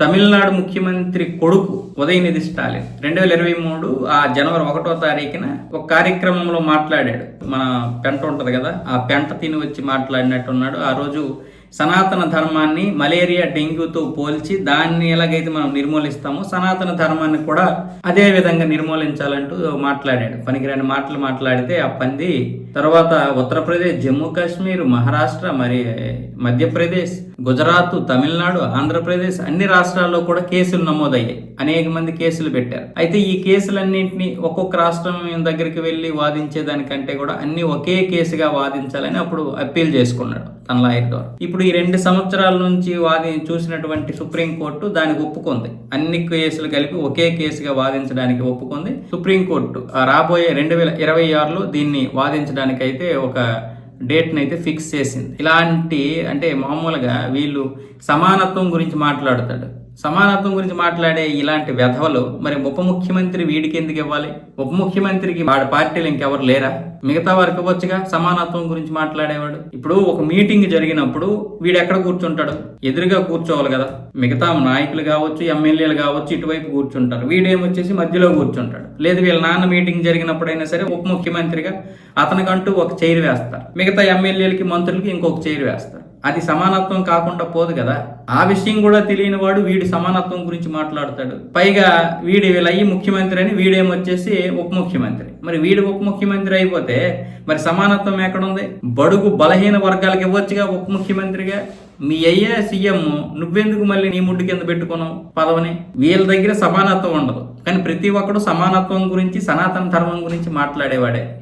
తమిళనాడు ముఖ్యమంత్రి కొడుకు ఉదయనిధి స్టాలిన్. రెండు వేల ఇరవై మూడు ఆ జనవరి ఒకటో తారీఖున ఒక కార్యక్రమంలో మాట్లాడాడు. మన పెంట ఉంటుంది కదా ఆ పెంట తిని వచ్చి మాట్లాడినట్టున్నాడు. ఆ రోజు సనాతన ధర్మాన్ని మలేరియా డెంగ్యూతో పోల్చి దాన్ని ఎలాగైతే మనం నిర్మూలిస్తామో సనాతన ధర్మాన్ని కూడా అదే విధంగా నిర్మూలించాలంటూ మాట్లాడాడు. పనికిరాని మాటలు మాట్లాడితే ఆ పంది తర్వాత ఉత్తరప్రదేశ్ జమ్మూ కాశ్మీర్ మహారాష్ట్ర మరి మధ్యప్రదేశ్ గుజరాత్ తమిళనాడు ఆంధ్రప్రదేశ్ అన్ని రాష్ట్రాల్లో కూడా కేసులు నమోదయ్యాయి. అనేక మంది కేసులు పెట్టారు. అయితే ఈ కేసులన్నింటినీ ఒక్కొక్క రాష్ట్రం దగ్గరికి వెళ్ళి వాదించేదానికంటే కూడా అన్ని ఒకే కేసుగా వాదించాలని అప్పుడు అప్పీల్ చేసుకున్నాడు. తన లాయర్ ద్వారా ఇప్పుడు ఈ రెండు సంవత్సరాల నుంచి వాది చూసినటువంటి సుప్రీంకోర్టు దానికి ఒప్పుకుంది. అన్ని కేసులు కలిపి ఒకే కేసుగా వాదించడానికి ఒప్పుకుంది. సుప్రీంకోర్టు రాబోయే రెండు వేల ఇరవై ఆరులో దీన్ని వాదించడానికైతే ఒక డేట్ని అయితే ఫిక్స్ చేసింది. ఇలాంటి అంటే మామూలుగా వీళ్ళు సమానత్వం గురించి మాట్లాడతాడు. సమానత్వం గురించి మాట్లాడే ఇలాంటి వ్యధవలు మరి ఉప ముఖ్యమంత్రి వీడికి ఎందుకు ఇవ్వాలి? ఉప ముఖ్యమంత్రికి వాడి పార్టీలు ఇంకెవరు లేరా? మిగతా వారికి ఇవ్వచ్చుగా? సమానత్వం గురించి మాట్లాడేవాడు. ఇప్పుడు ఒక మీటింగ్ జరిగినప్పుడు వీడు ఎక్కడ కూర్చుంటాడు? ఎదురుగా కూర్చోవాలి కదా. మిగతా నాయకులు కావచ్చు ఎమ్మెల్యేలు కావచ్చు ఇటువైపు కూర్చుంటారు. వీడేమొచ్చేసి మధ్యలో కూర్చుంటాడు. లేదు వీళ్ళ నాన్న మీటింగ్ జరిగినప్పుడైనా సరే ఉప ముఖ్యమంత్రిగా అతనికంటూ ఒక చైర్ వేస్తారు. మిగతా ఎమ్మెల్యేలకి మంత్రులకి ఇంకొక చైర్ వేస్తారు. అది సమానత్వం కాకుండా పోదు కదా. ఆ విషయం కూడా తెలియని వాడు వీడి సమానత్వం గురించి మాట్లాడతాడు. పైగా వీడి వీళ్ళయ్యి ముఖ్యమంత్రి అని వీడేమొచ్చేసి ఉప ముఖ్యమంత్రి. మరి వీడు ఉప ముఖ్యమంత్రి అయిపోతే మరి సమానత్వం ఎక్కడుంది? బడుగు బలహీన వర్గాలకు ఇవ్వచ్చుగా ఉప ముఖ్యమంత్రిగా? మీ అయ్యే సీఎం నువ్వెందుకు మళ్ళీ నీ ముడ్డు కింద పెట్టుకున్నావు పదవిని? వీళ్ళ దగ్గర సమానత్వం ఉండదు. కానీ ప్రతి ఒక్కడు సమానత్వం గురించి సనాతన ధర్మం గురించి మాట్లాడేవాడే.